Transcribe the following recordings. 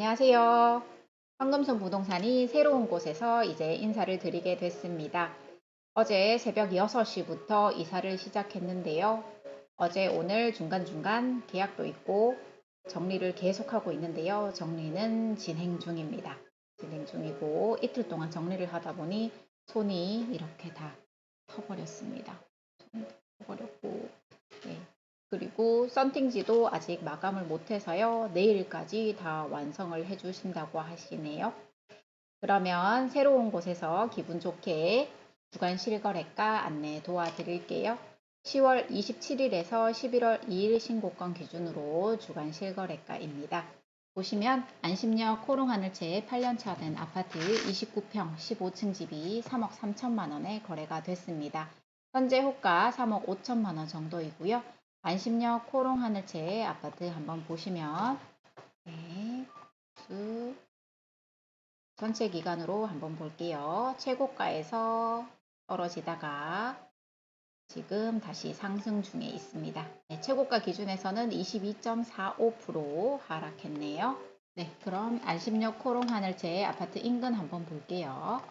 안녕하세요. 황금손 부동산이 새로운 곳에서 이제 인사를 드리게 됐습니다. 어제 새벽 6시부터 이사를 시작했는데요. 어제 오늘 중간중간 계약도 있고 정리를 계속하고 있는데요. 정리는 진행 중입니다. 진행 중이고 이틀 동안 정리를 하다 보니 손이 이렇게 다 터버렸습니다. 손이 터버렸고 네. 그리고 썬팅지도 아직 마감을 못해서요. 내일까지 다 완성을 해주신다고 하시네요. 그러면 새로운 곳에서 기분 좋게 주간 실거래가 안내 도와드릴게요. 10월 27일에서 11월 2일 신고권 기준으로 주간 실거래가입니다. 보시면 안심역 코롱하늘채 8년차 된 아파트 29평 15층 집이 3억 3천만 원에 거래가 됐습니다. 현재 호가 3억 5천만 원 정도이고요. 안심역 코롱 하늘채 아파트 한번 보시면 네, 수 전체 기간으로 한번 볼게요. 최고가에서 떨어지다가 지금 다시 상승 중에 있습니다. 네, 최고가 기준에서는 22.45% 하락했네요. 네, 그럼 안심역 코롱 하늘채 아파트 인근 한번 볼게요.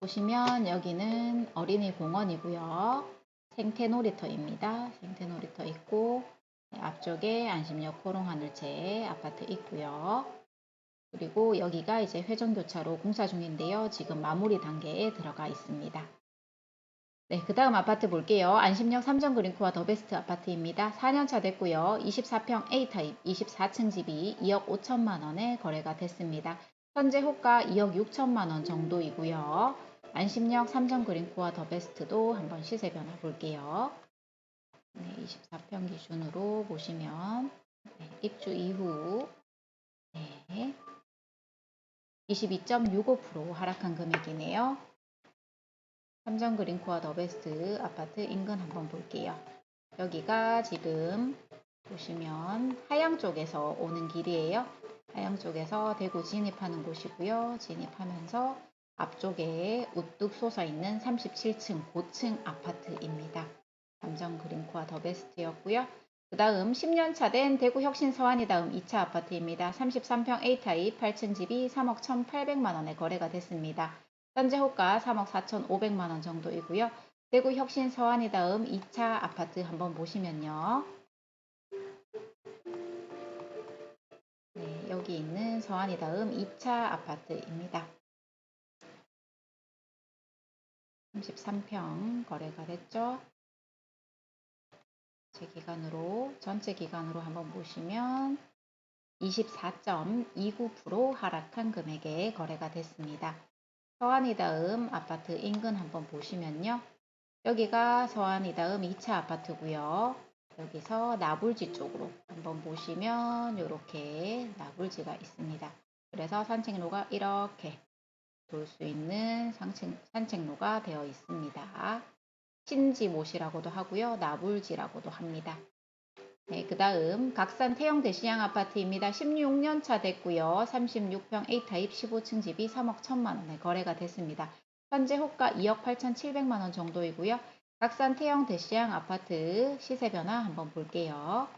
보시면 여기는 어린이 공원이고요. 생태 놀이터입니다. 생태 놀이터 있고 네, 앞쪽에 안심역 코롱하늘채 아파트 있고요. 그리고 여기가 이제 회전교차로 공사 중인데요. 지금 마무리 단계에 들어가 있습니다. 네, 그 다음 아파트 볼게요. 안심역 삼성그린코와 더베스트 아파트입니다. 4년차 됐고요. 24평 A타입 24층 집이 2억 5천만 원에 거래가 됐습니다. 현재 호가 2억 6천만 원 정도이고요. 안심역 삼성그린코와 더 베스트도 한번 시세 변화 볼게요. 네, 24평 기준으로 보시면 네, 입주 이후 네, 22.65% 하락한 금액이네요. 삼성그린코와 더 베스트 아파트 인근 한번 볼게요. 여기가 지금 보시면 하양 쪽에서 오는 길이에요. 하양 쪽에서 대구 진입하는 곳이고요. 진입하면서 앞쪽에 우뚝 솟아 있는 37층 고층 아파트입니다. 감정 그린코아 더 베스트였고요. 그 다음 10년차 된 대구 혁신 서안이 다음 2차 아파트입니다. 33평 A타입 8층 집이 3억 1,800만원에 거래가 됐습니다. 현재 호가 3억 4,500만원 정도이고요. 대구 혁신 서안이 다음 2차 아파트 한번 보시면요. 네, 여기 있는 서안이 다음 2차 아파트입니다. 33평 거래가 됐죠. 제 기간으로 전체 기간으로 한번 보시면 24.29% 하락한 금액에 거래가 됐습니다. 서안이 다음 아파트 인근 한번 보시면요. 여기가 서안이 다음 2차 아파트고요. 여기서 나불지 쪽으로 한번 보시면 이렇게 나불지가 있습니다. 그래서 산책로가 이렇게 돌수 있는 산책, 산책로가 되어 있습니다. 신지못이라고도 하고요. 나불지라고도 합니다. 네, 그 다음 각산 태영 대시양 아파트입니다. 16년 차 됐고요. 36평 A타입 15층 집이 3억 1천만 원에 거래가 됐습니다. 현재 호가 2억 8천7백만 원 정도이고요. 각산 태영 대시양 아파트 시세 변화 한번 볼게요.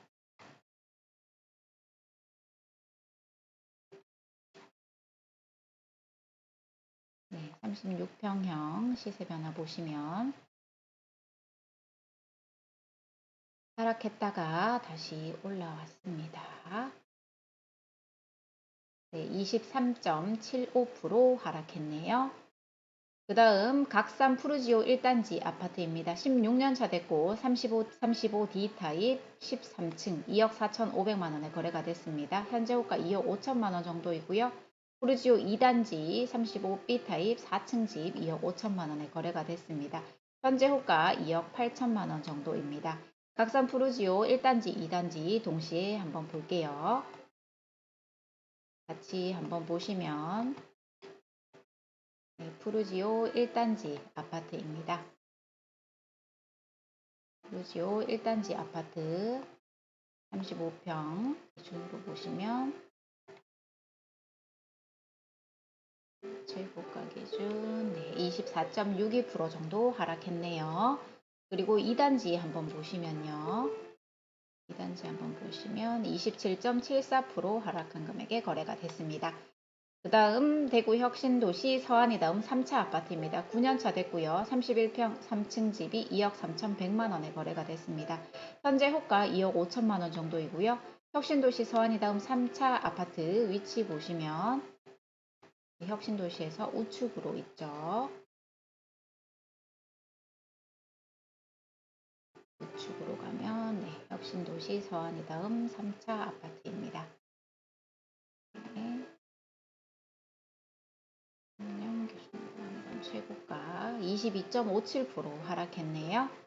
36평형 시세 변화 보시면 하락했다가 다시 올라왔습니다. 네, 23.75% 하락했네요. 그 다음 각산 푸르지오 1단지 아파트입니다. 16년차 됐고 35, 35D 타입 13층 2억 4,500만원에 거래가 됐습니다. 현재 호가 2억 5천만원 정도이고요. 푸르지오 2단지 35B 타입 4층 집 2억 5천만 원에 거래가 됐습니다. 현재 호가 2억 8천만 원 정도입니다. 각산 푸르지오 1단지, 2단지 동시에 한번 볼게요. 같이 한번 보시면 네, 푸르지오 1단지 아파트입니다. 푸르지오 1단지 아파트 35평 기준으로 보시면 최고가 기준 네, 24.62% 정도 하락했네요. 그리고 2단지 한번 보시면요. 2단지 현재 한번 보시면 27.74% 하락한 금액에 거래가 됐습니다. 그 다음 대구 혁신도시 서안이다음 3차 아파트입니다. 9년차 됐고요. 31평 3층 집이 2억 3,100만 원에 거래가 됐습니다. 현재 호가 2억 5천만 원 정도이고요. 혁신도시 서안이다음 3차 아파트 위치 보시면 혁신도시에서 우측으로 있죠. 우측으로 가면 네, 혁신도시 서안이 다음 3차 아파트입니다. 네. 최고가 22.57% 하락했네요.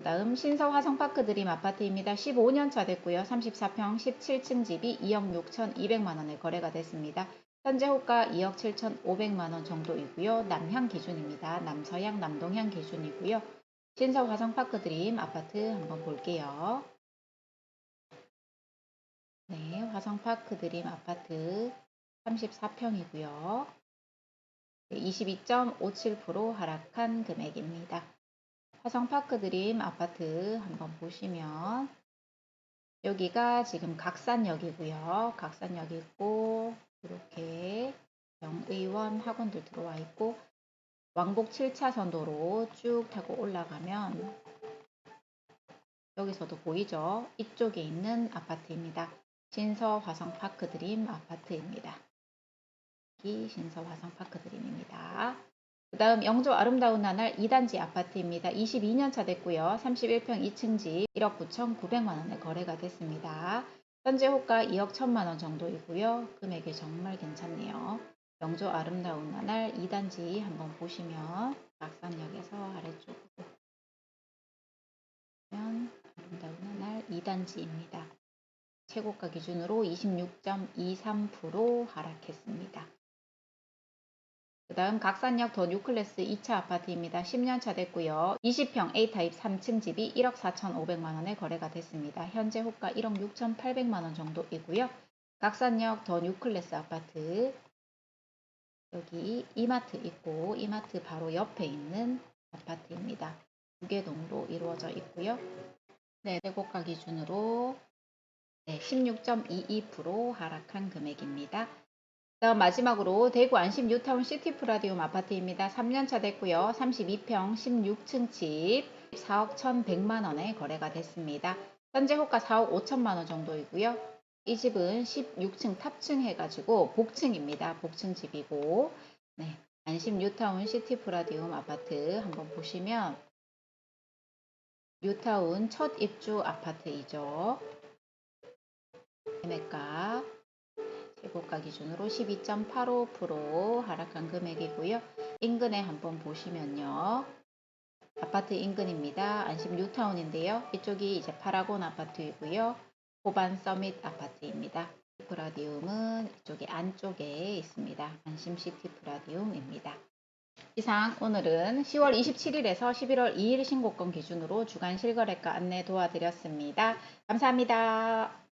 그 다음 신서 화 성파크 드림 아파트입니다. 15년차 됐고요. 34평 17층 집이 2억 6,200만원에 거래가 됐습니다. 현재 호가 2억 7,500만원 정도이고요. 남향 기준입니다. 남서향, 남동향 기준이고요. 신서 화 성파크 드림 아파트 한번 볼게요. 네, 화성파크 드림 아파트 34평이고요. 22.57% 하락한 금액입니다. 화성파크 드림 아파트 한번 보시면 여기가 지금 각산역이고요. 각산역 있고 이렇게 영의원 학원들 들어와 있고 왕복 7차선 도로 쭉 타고 올라가면 여기서도 보이죠? 이쪽에 있는 아파트입니다. 신서 화성파크 드림 아파트입니다. 여기 신서 화성파크 드림입니다. 그 다음 영조 아름다운 나날 2단지 아파트입니다. 22년차 됐고요. 31평 2층 집 1억 9,900만원에 거래가 됐습니다. 현재 호가 2억 1천만원 정도이고요. 금액이 정말 괜찮네요. 영조 아름다운 나날 2단지 한번 보시면 낙산역에서 아래쪽으로 보면 아름다운 나날 2단지입니다. 최고가 기준으로 26.23% 하락했습니다. 그 다음 각산역 더 뉴클래스 2차 아파트입니다. 10년차 됐고요. 20평 A타입 3층 집이 1억 4,500만원에 거래가 됐습니다. 현재 호가 1억 6,800만원 정도이고요. 각산역 더 뉴클래스 아파트 여기 이마트 있고 이마트 바로 옆에 있는 아파트입니다. 두 개 동으로 이루어져 있고요. 네, 대고가 기준으로 네, 16.22% 하락한 금액입니다. 다음 마지막으로 대구 안심 뉴타운 시티 프라디움 아파트입니다. 3년차 됐고요. 32평 16층 집 4억 1,100만 원에 거래가 됐습니다. 현재 호가 4억 5천만 원 정도이고요. 이 집은 16층 탑층 해가지고 복층입니다. 복층 집이고 네, 안심 뉴타운 시티 프라디움 아파트 한번 보시면 뉴타운 첫 입주 아파트이죠. 매매가 최고가 기준으로 12.85% 하락한 금액이고요. 인근에 한번 보시면요. 아파트 인근입니다. 안심 뉴타운인데요. 이쪽이 이제 파라곤 아파트이고요. 호반 서밋 아파트입니다. 프라디움은 이쪽에 안쪽에 있습니다. 안심시티 프라디움입니다. 이상 오늘은 10월 27일에서 11월 2일 신고권 기준으로 주간 실거래가 안내 도와드렸습니다. 감사합니다.